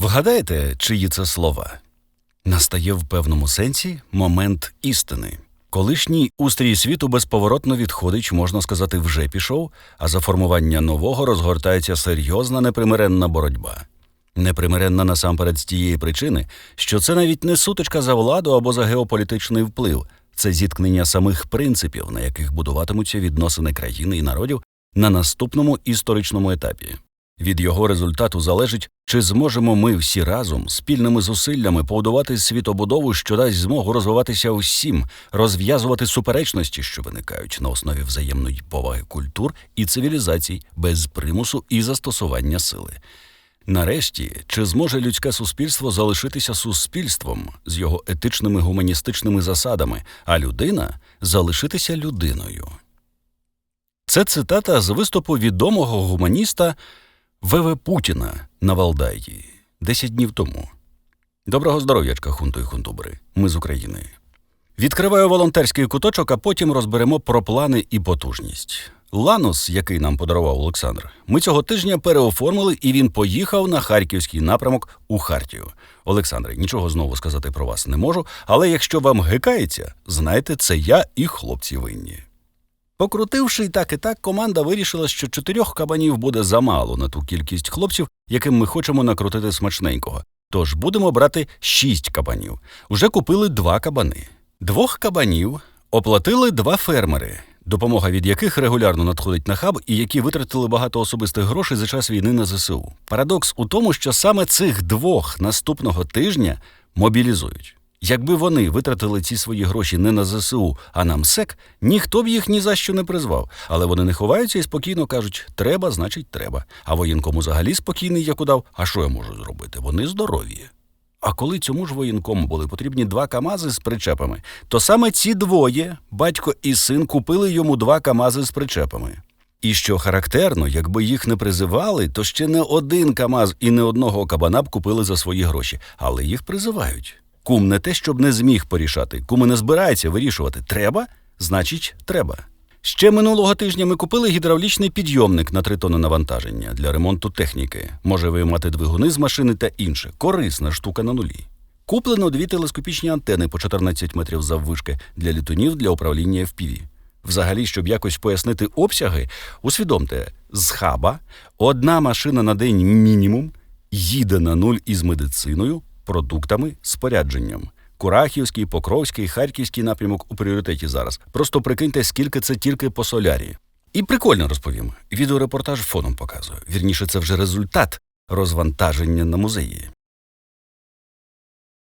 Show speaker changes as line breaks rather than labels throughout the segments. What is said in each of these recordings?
Вгадаєте, чиї це слова? Настає в певному сенсі момент істини. Колишній устрій світу безповоротно відходить, можна сказати, вже пішов, а за формування нового розгортається серйозна непримиренна боротьба. Непримиренна насамперед з тієї причини, що це навіть не сутичка за владу або за геополітичний вплив, це зіткнення самих принципів, на яких будуватимуться відносини країни і народів на наступному історичному етапі. Від його результату залежить, чи зможемо ми всі разом спільними зусиллями побудувати світобудову, що дасть змогу розвиватися усім, розв'язувати суперечності, що виникають на основі взаємної поваги культур і цивілізацій без примусу і застосування сили. Нарешті, чи зможе людське суспільство залишитися суспільством з його етичними гуманістичними засадами, а людина залишитися людиною? Це цитата з виступу відомого гуманіста В.В. Путіна на Валдаї 10 днів тому. Доброго здоров'ячка, хунту і хунтубри. Ми з України. Відкриваю волонтерський куточок, а потім розберемо про плани і потужність. Ланос, який нам подарував Олександр, ми цього тижня переоформили, і він поїхав на харківський напрямок у Хартію. Олександре, нічого знову сказати про вас не можу, але якщо вам гикається, знайте, це я і хлопці винні. Покрутивши і так і так, команда вирішила, що чотирьох кабанів буде замало на ту кількість хлопців, яким ми хочемо накрутити смачненького. Тож будемо брати шість кабанів. Уже купили два кабани. Двох кабанів оплатили два фермери, допомога від яких регулярно надходить на хаб і які витратили багато особистих грошей за час війни на ЗСУ. Парадокс у тому, що саме цих двох наступного тижня мобілізують. Якби вони витратили ці свої гроші не на ЗСУ, а на МСЕК, ніхто б їх ні за що не призвав. Але вони не ховаються і спокійно кажуть: треба, значить, треба. А воєнкому взагалі спокійний як удав. А що я можу зробити? Вони здорові. А коли цьому ж воєнкому були потрібні два камази з причепами, то саме ці двоє, батько і син, купили йому два камази з причепами. І що характерно, якби їх не призивали, то ще не один камаз і не одного кабана б купили за свої гроші, але їх призивають. Кум не те, щоб не зміг порішати, кум і не збирається вирішувати. Треба, значить, треба. Ще минулого тижня ми купили гідравлічний підйомник на три тони навантаження для ремонту техніки. Може виймати двигуни з машини та інше. Корисна штука на нулі. Куплено дві телескопічні антени по 14 метрів заввишки для літунів для управління FPV. Взагалі, щоб якось пояснити обсяги, усвідомте, з хаба одна машина на день мінімум їде на нуль із медициною, продуктами, спорядженням. Курахівський, Покровський, Харківський напрямок у пріоритеті зараз. Просто прикиньте, скільки це тільки по солярі. І прикольно розповім. Відеорепортаж фоном показую. Вірніше, це вже результат розвантаження на музеї.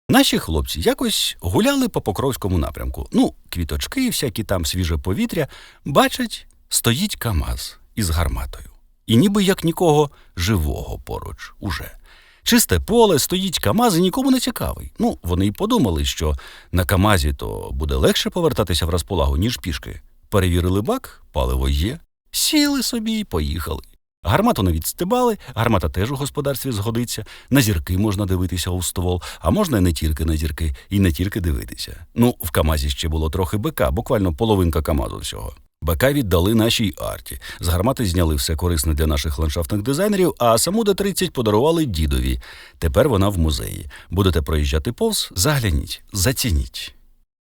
Наші хлопці якось гуляли по Покровському напрямку. Ну, квіточки, всякі там свіже повітря. Бачать, стоїть Камаз із гарматою. І ніби як нікого живого поруч уже. Чисте поле, стоїть Камаз і нікому не цікавий. Ну, вони й подумали, що на Камазі то буде легше повертатися в розполагу, ніж пішки. Перевірили бак, паливо є, сіли собі і поїхали. Гармату не відстебали, гармата теж у господарстві згодиться. На зірки можна дивитися у ствол, а можна не тільки на зірки, і не тільки дивитися. Ну, в Камазі ще було трохи бика, буквально половинка Камазу всього. БК віддали нашій арті. З гармати зняли все корисне для наших ландшафтних дизайнерів, а саму Д-30 подарували дідові. Тепер вона в музеї. Будете проїжджати повз, загляніть, зацініть.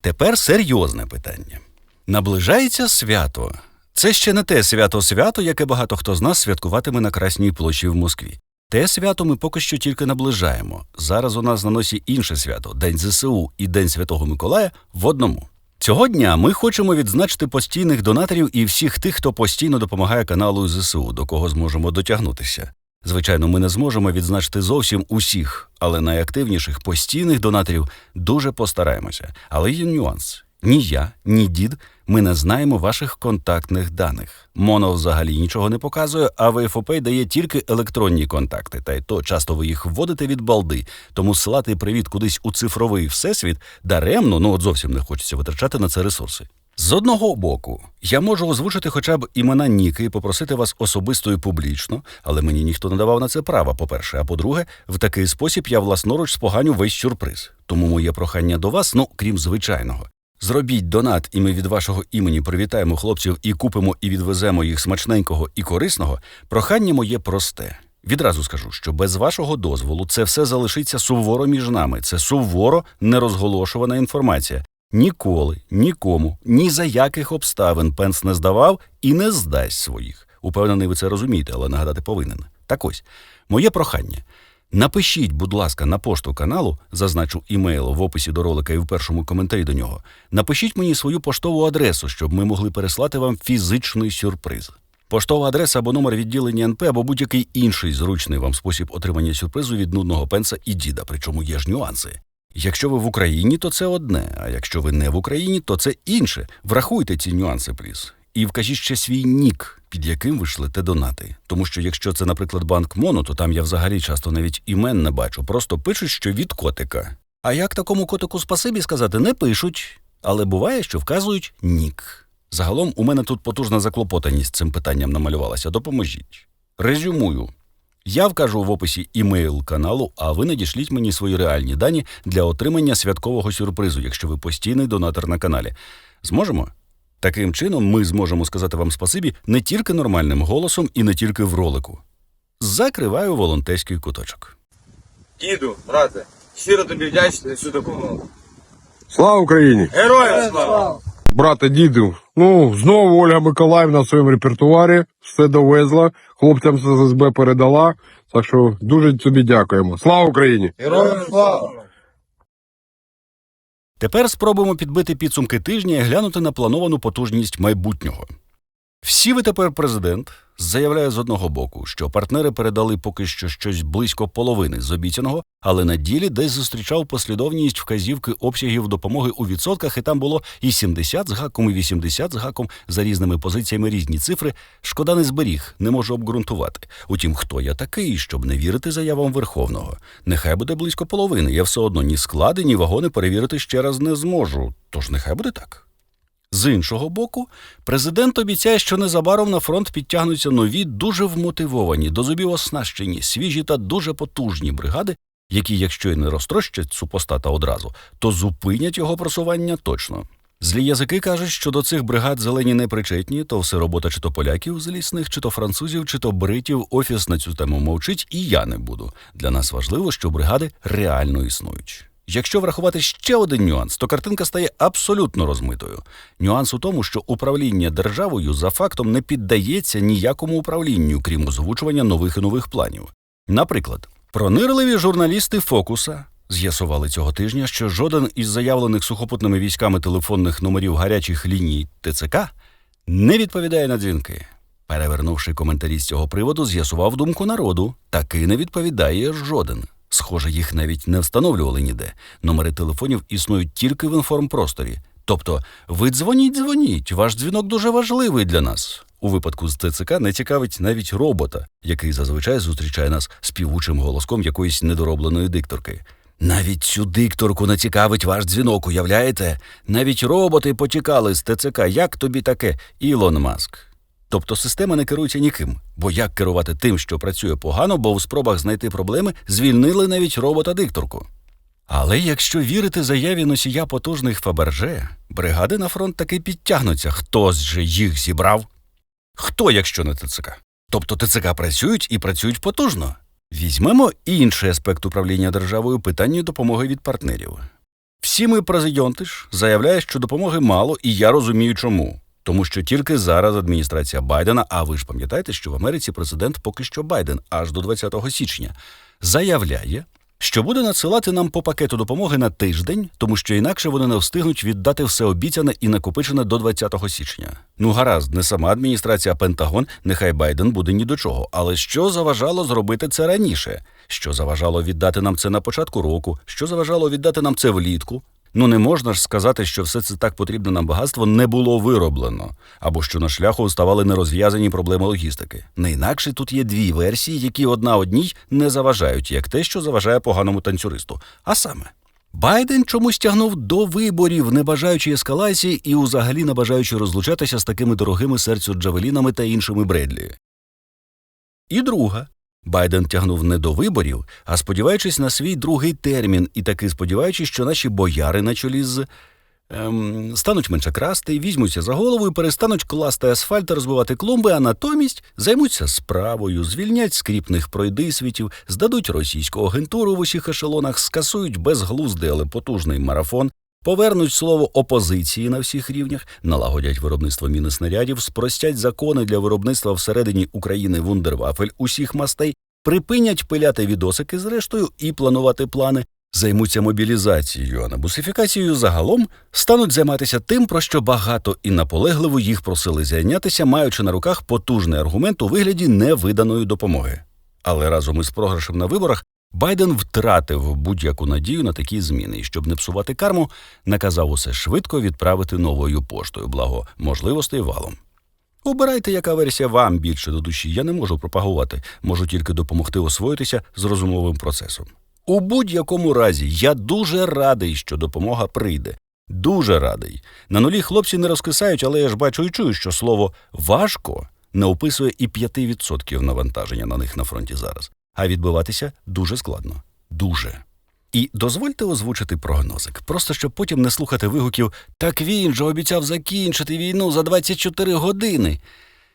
Тепер серйозне питання. Наближається свято. Це ще не те свято-свято, яке багато хто з нас святкуватиме на Красній площі в Москві. Те свято ми поки що тільки наближаємо. Зараз у нас на носі інше свято День ЗСУ і День Святого Миколая в одному. Цього дня ми хочемо відзначити постійних донаторів і всіх тих, хто постійно допомагає каналу ЗСУ, до кого зможемо дотягнутися. Звичайно, ми не зможемо відзначити зовсім усіх, але найактивніших постійних донаторів дуже постараємося. Але є нюанс. Ні я, ні дід ми не знаємо ваших контактних даних. Моно взагалі нічого не показує, а ВФОП дає тільки електронні контакти, та й то часто ви їх вводите від балди. Тому ссилати привіт кудись у цифровий всесвіт даремно, ну от зовсім не хочеться витрачати на це ресурси. З одного боку, я можу озвучити хоча б імена Ніки і попросити вас особисто і публічно, але мені ніхто не давав на це права, по-перше. А по-друге, в такий спосіб я власноруч споганю весь сюрприз. Тому моє прохання до вас, ну крім звичайного. Зробіть донат, і ми від вашого імені привітаємо хлопців і купимо і відвеземо їх смачненького і корисного. Прохання моє просте. Відразу скажу, що без вашого дозволу це все залишиться суворо між нами. Це суворо нерозголошувана інформація. Ніколи, нікому, ні за яких обставин Пенс не здавав і не здасть своїх. Упевнений, ви це розумієте, але нагадати повинен. Так ось, моє прохання. Напишіть, будь ласка, на пошту каналу, зазначу імейл в описі до ролика і в першому коментарі до нього. Напишіть мені свою поштову адресу, щоб ми могли переслати вам фізичний сюрприз. Поштова адреса або номер відділення НП, або будь-який інший зручний вам спосіб отримання сюрпризу від нудного пенса і діда, причому є ж нюанси. Якщо ви в Україні, то це одне, а якщо ви не в Україні, то це інше. Врахуйте ці нюанси, пліз. І вкажіть ще свій нік, під яким ви шлете донати. Тому що якщо це, наприклад, банк Моно, то там я взагалі часто навіть імен не бачу, просто пишуть, що від котика. А як такому котику спасибі сказати, не пишуть, але буває, що вказують нік. Загалом у мене тут потужна заклопотаність цим питанням намалювалася. Допоможіть. Резюмую. Я вкажу в описі імейл каналу, а ви надішліть мені свої реальні дані для отримання святкового сюрпризу, якщо ви постійний донатор на каналі. Зможемо? Таким чином, ми зможемо сказати вам спасибі не тільки нормальним голосом і не тільки в ролику. Закриваю волонтерський куточок.
Діду, брате, щиро тобі вдячний за всю допомогу.
Слава Україні!
Героям слава!
Брате, діду, ну знову Ольга Миколаївна в своєму репертуарі все довезла, хлопцям з ССБ передала. Так що дуже тобі дякуємо. Слава Україні!
Героям слава!
Тепер спробуємо підбити підсумки тижня і глянути на плановану потужність майбутнього. Всі ви тепер президент заявляє з одного боку, що партнери передали поки що щось близько половини з обіцяного, але на ділі десь зустрічав послідовність вказівки обсягів допомоги у відсотках, і там було і 70 з гаком, і 80 з гаком за різними позиціями різні цифри. Шкода не зберіг, не можу обґрунтувати. Утім, хто я такий, щоб не вірити заявам Верховного? Нехай буде близько половини. Я все одно ні склади, ні вагони перевірити ще раз не зможу. Тож нехай буде так. З іншого боку, президент обіцяє, що незабаром на фронт підтягнуться нові, дуже вмотивовані, до зубів оснащені, свіжі та дуже потужні бригади, які, якщо й не розтрощать супостата одразу, то зупинять його просування точно. Злі язики кажуть, що до цих бригад зелені не причетні, то все робота чи то поляків з лісних, чи то французів, чи то бритів. Офіс на цю тему мовчить, і я не буду. Для нас важливо, що бригади реально існують. Якщо врахувати ще один нюанс, то картинка стає абсолютно розмитою. Нюанс у тому, що управління державою за фактом не піддається ніякому управлінню, крім озвучування нових і нових планів. Наприклад, пронирливі журналісти Фокуса з'ясували цього тижня, що жоден із заявлених сухопутними військами телефонних номерів гарячих ліній ТЦК не відповідає на дзвінки. Перевернувши коментарі з цього приводу, з'ясував думку народу. Таки не відповідає жоден. Схоже, їх навіть не встановлювали ніде. Номери телефонів існують тільки в інформпросторі. Тобто, ви дзвоніть, дзвоніть, ваш дзвінок дуже важливий для нас. У випадку з ТЦК не цікавить навіть робота, який зазвичай зустрічає нас співучим голоском якоїсь недоробленої дикторки. Навіть цю дикторку не цікавить ваш дзвінок, уявляєте? Навіть роботи потікали з ТЦК. Як тобі таке, Ілон Маск? Тобто система не керується ніким. Бо як керувати тим, що працює погано, бо в спробах знайти проблеми звільнили навіть робота-дикторку. Але якщо вірити заяві носія потужних Фаберже, бригади на фронт таки підтягнуться. Хтось же їх зібрав? Хто, якщо не ТЦК? Тобто ТЦК працюють і працюють потужно. Візьмемо інший аспект управління державою питання допомоги від партнерів. Всі ми президенти ж заявляють, що допомоги мало, і я розумію чому. Тому що тільки зараз адміністрація Байдена, а ви ж пам'ятаєте, що в Америці президент поки що Байден аж до 20 січня, заявляє, що буде надсилати нам по пакету допомоги на тиждень, тому що інакше вони не встигнуть віддати все обіцяне і накопичене до 20 січня. Ну гаразд, не сама адміністрація, Пентагон, нехай Байден буде ні до чого. Але що заважало зробити це раніше? Що заважало віддати нам це на початку року? Що заважало віддати нам це влітку? Ну не можна ж сказати, що все це так потрібне нам багатство не було вироблено, або що на шляху ставали нерозв'язані проблеми логістики. Не інакше тут є дві версії, які одна одній не заважають, як те, що заважає поганому танцюристу. А саме. Байден чомусь тягнув до виборів, не бажаючи ескалації і взагалі не бажаючи розлучатися з такими дорогими серцю джавелінами та іншими бредлі. І друга. Байден тягнув не до виборів, а сподіваючись на свій другий термін, і таки сподіваючись, що наші бояри на чолі з ем, стануть менше красти, візьмуться за голову і перестануть класти асфальт та розбивати клумби, а натомість займуться справою, звільнять скріпних пройдисвітів, здадуть російську агентуру в усіх ешелонах, скасують безглуздий, але потужний марафон, Повернуть слово опозиції на всіх рівнях, налагодять виробництво міни снарядів, спростять закони для виробництва всередині України вундервафель усіх мастей, припинять пиляти відосики зрештою і планувати плани, займуться мобілізацією, а не бусифікацією загалом стануть займатися тим, про що багато і наполегливо їх просили зайнятися, маючи на руках потужний аргумент у вигляді невиданої допомоги. Але разом із програшем на виборах Байден втратив будь-яку надію на такі зміни, і щоб не псувати карму, наказав усе швидко відправити новою поштою, благо можливостей валом. Обирайте, яка версія вам більше до душі. Я не можу пропагувати, можу тільки допомогти освоїтися з розумовим процесом. У будь-якому разі я дуже радий, що допомога прийде. Дуже радий. На нулі хлопці не розкисають, але я ж бачу і чую, що слово важко не описує і 5% навантаження на них на фронті зараз. А відбиватися дуже складно. Дуже. І дозвольте озвучити прогнозик, просто щоб потім не слухати вигуків Так він же обіцяв закінчити війну за 24 години.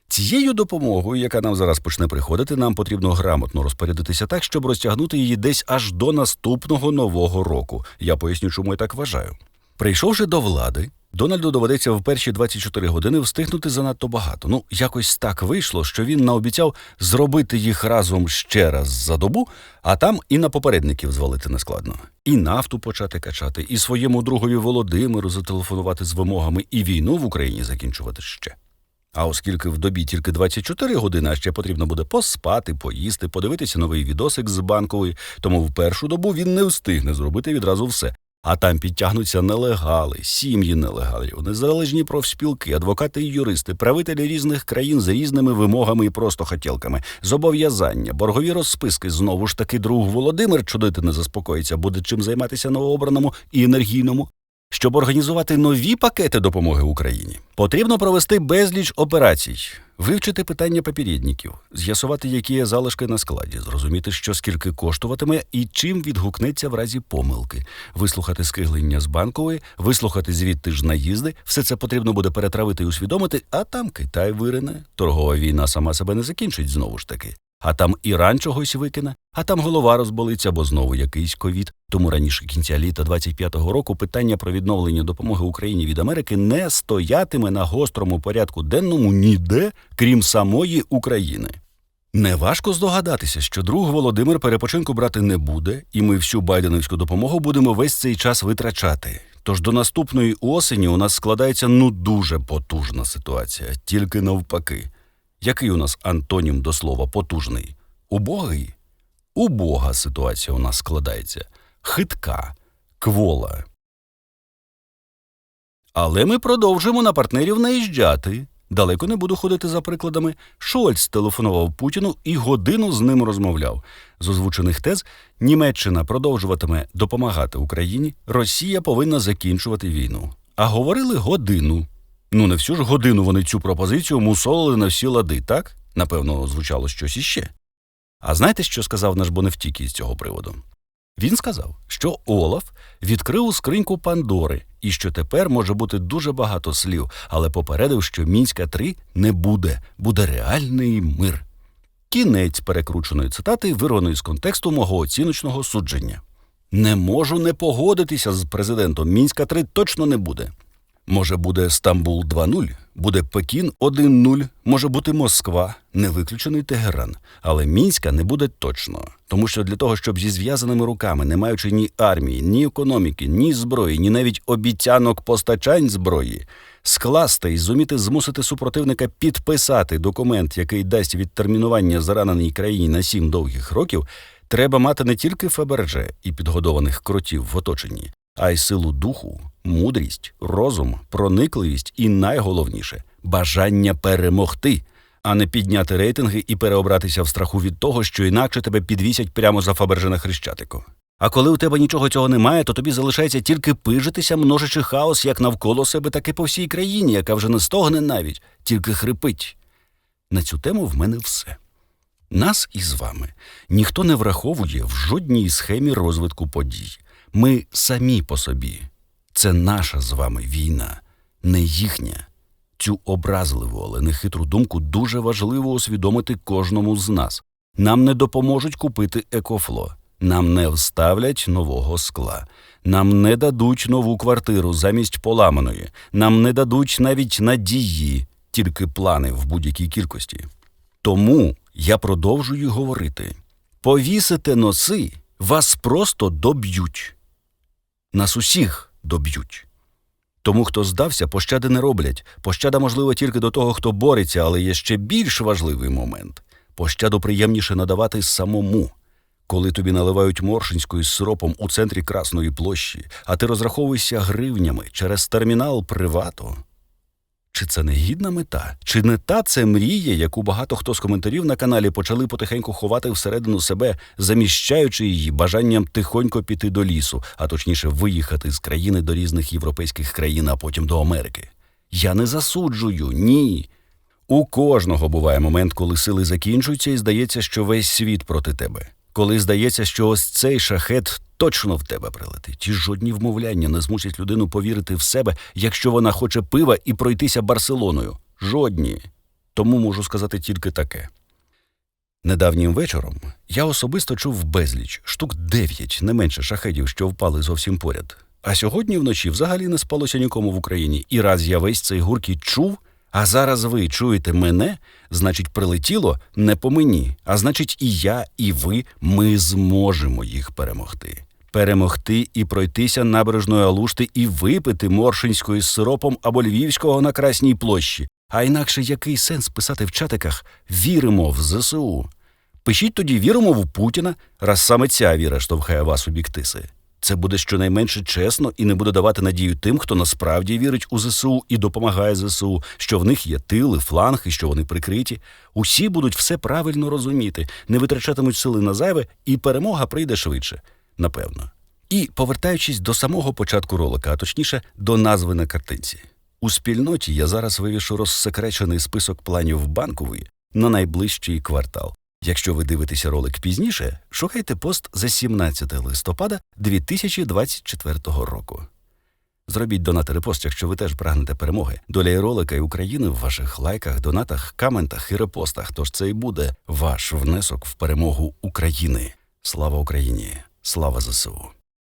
Цією допомогою, яка нам зараз почне приходити, нам потрібно грамотно розпорядитися так, щоб розтягнути її десь аж до наступного нового року. Я поясню, чому я так вважаю. Прийшовши до влади, Дональду доведеться в перші 24 години встигнути занадто багато. Ну, якось так вийшло, що він наобіцяв зробити їх разом ще раз за добу, а там і на попередників звалити нескладно. І нафту почати качати, і своєму другові Володимиру зателефонувати з вимогами, і війну в Україні закінчувати ще. А оскільки в добі тільки 24 години, а ще потрібно буде поспати, поїсти, подивитися новий відосик з банкової, тому в першу добу він не встигне зробити відразу все. А там підтягнуться нелегали, сім'ї нелегалів, незалежні профспілки, адвокати і юристи, правителі різних країн з різними вимогами і просто хотілками, зобов'язання, боргові розписки. Знову ж таки, друг Володимир чудити не заспокоїться, буде чим займатися новообраному і енергійному. Щоб організувати нові пакети допомоги Україні, потрібно провести безліч операцій, вивчити питання попередників, з'ясувати, які є залишки на складі, зрозуміти, що скільки коштуватиме і чим відгукнеться в разі помилки, вислухати скиглення з банкової, вислухати звідти ж наїзди. Все це потрібно буде перетравити і усвідомити, а там Китай вирине, торгова війна сама себе не закінчить знову ж таки. А там Іран чогось викине, а там голова розболиться, бо знову якийсь ковід. Тому раніше кінця літа 25-го року питання про відновлення допомоги Україні від Америки не стоятиме на гострому порядку денному ніде, крім самої України. Неважко здогадатися, що друг Володимир перепочинку брати не буде, і ми всю байденівську допомогу будемо весь цей час витрачати. Тож до наступної осені у нас складається ну дуже потужна ситуація, тільки навпаки. Який у нас антонім до слова потужний? Убогий? Убога ситуація у нас складається. Хитка, квола. Але ми продовжуємо на партнерів наїжджати. Далеко не буду ходити за прикладами. Шольц телефонував Путіну і годину з ним розмовляв. З озвучених тез Німеччина продовжуватиме допомагати Україні, Росія повинна закінчувати війну. А говорили годину. Ну, не всю ж годину вони цю пропозицію мусолили на всі лади, так? Напевно, звучало щось іще. А знаєте, що сказав наш Бонефтікі з цього приводу? Він сказав, що Олаф відкрив скриньку Пандори і що тепер може бути дуже багато слів, але попередив, що Мінська 3 не буде, буде реальний мир. Кінець перекрученої цитати, вирваної з контексту мого оціночного судження. Не можу не погодитися з президентом. Мінська 3 точно не буде. Може, буде Стамбул 2.0, буде Пекін 1.0, може бути Москва, не виключений Тегеран. Але Мінська не буде точно. Тому що для того, щоб зі зв'язаними руками, не маючи ні армії, ні економіки, ні зброї, ні навіть обіцянок постачань зброї, скласти і зуміти змусити супротивника підписати документ, який дасть відтермінування зараненій країні на сім довгих років, треба мати не тільки ФБРЖ і підгодованих кротів в оточенні, а й силу духу, мудрість, розум, проникливість і найголовніше бажання перемогти, а не підняти рейтинги і переобратися в страху від того, що інакше тебе підвісять прямо за Фаберже на хрещатику. А коли у тебе нічого цього немає, то тобі залишається тільки пижитися, множачи хаос як навколо себе, так і по всій країні, яка вже не стогне навіть, тільки хрипить. На цю тему в мене все. Нас із вами ніхто не враховує в жодній схемі розвитку подій. Ми самі по собі. Це наша з вами війна, не їхня. Цю образливу, але нехитру думку дуже важливо усвідомити кожному з нас. Нам не допоможуть купити екофло, нам не вставлять нового скла, нам не дадуть нову квартиру замість поламаної, нам не дадуть навіть надії, тільки плани в будь-якій кількості. Тому я продовжую говорити: повісите носи, вас просто доб'ють. Нас усіх доб'ють. Тому, хто здався, пощади не роблять. Пощада, можливо, тільки до того, хто бореться, але є ще більш важливий момент. Пощаду приємніше надавати самому. Коли тобі наливають моршинською з сиропом у центрі Красної площі, а ти розраховуєшся гривнями через термінал привату. Чи це не гідна мета? Чи не та це мрія, яку багато хто з коментарів на каналі почали потихеньку ховати всередину себе, заміщаючи її бажанням тихонько піти до лісу, а точніше виїхати з країни до різних європейських країн, а потім до Америки? Я не засуджую, ні. У кожного буває момент, коли сили закінчуються, і здається, що весь світ проти тебе. Коли здається, що ось цей шахет точно в тебе прилетить, і жодні вмовляння не змусять людину повірити в себе, якщо вона хоче пива і пройтися Барселоною. Жодні. Тому можу сказати тільки таке. Недавнім вечором я особисто чув безліч, штук дев'ять, не менше шахедів, що впали зовсім поряд. А сьогодні вночі взагалі не спалося нікому в Україні. І раз я весь цей гуркіт чув, а зараз ви чуєте мене, значить, прилетіло не по мені, а значить, і я, і ви ми зможемо їх перемогти. Перемогти і пройтися набережною Алушти і випити моршинської з сиропом або львівського на Красній площі. А інакше який сенс писати в чатиках Віримо в ЗСУ? Пишіть тоді віримо в Путіна, раз саме ця віра штовхає вас у бік тиси. Це буде щонайменше чесно і не буде давати надію тим, хто насправді вірить у ЗСУ і допомагає ЗСУ, що в них є тили, фланг і що вони прикриті. Усі будуть все правильно розуміти, не витрачатимуть сили на зайве, і перемога прийде швидше, напевно. І повертаючись до самого початку ролика, а точніше до назви на картинці. У спільноті я зараз вивішу розсекречений список планів банкової на найближчий квартал. Якщо ви дивитеся ролик пізніше, шукайте пост за 17 листопада 2024 року. Зробіть донат і репост, якщо ви теж прагнете перемоги. Доля і ролика і України в ваших лайках, донатах, коментах і репостах. Тож це і буде ваш внесок в перемогу України. Слава Україні! Слава ЗСУ!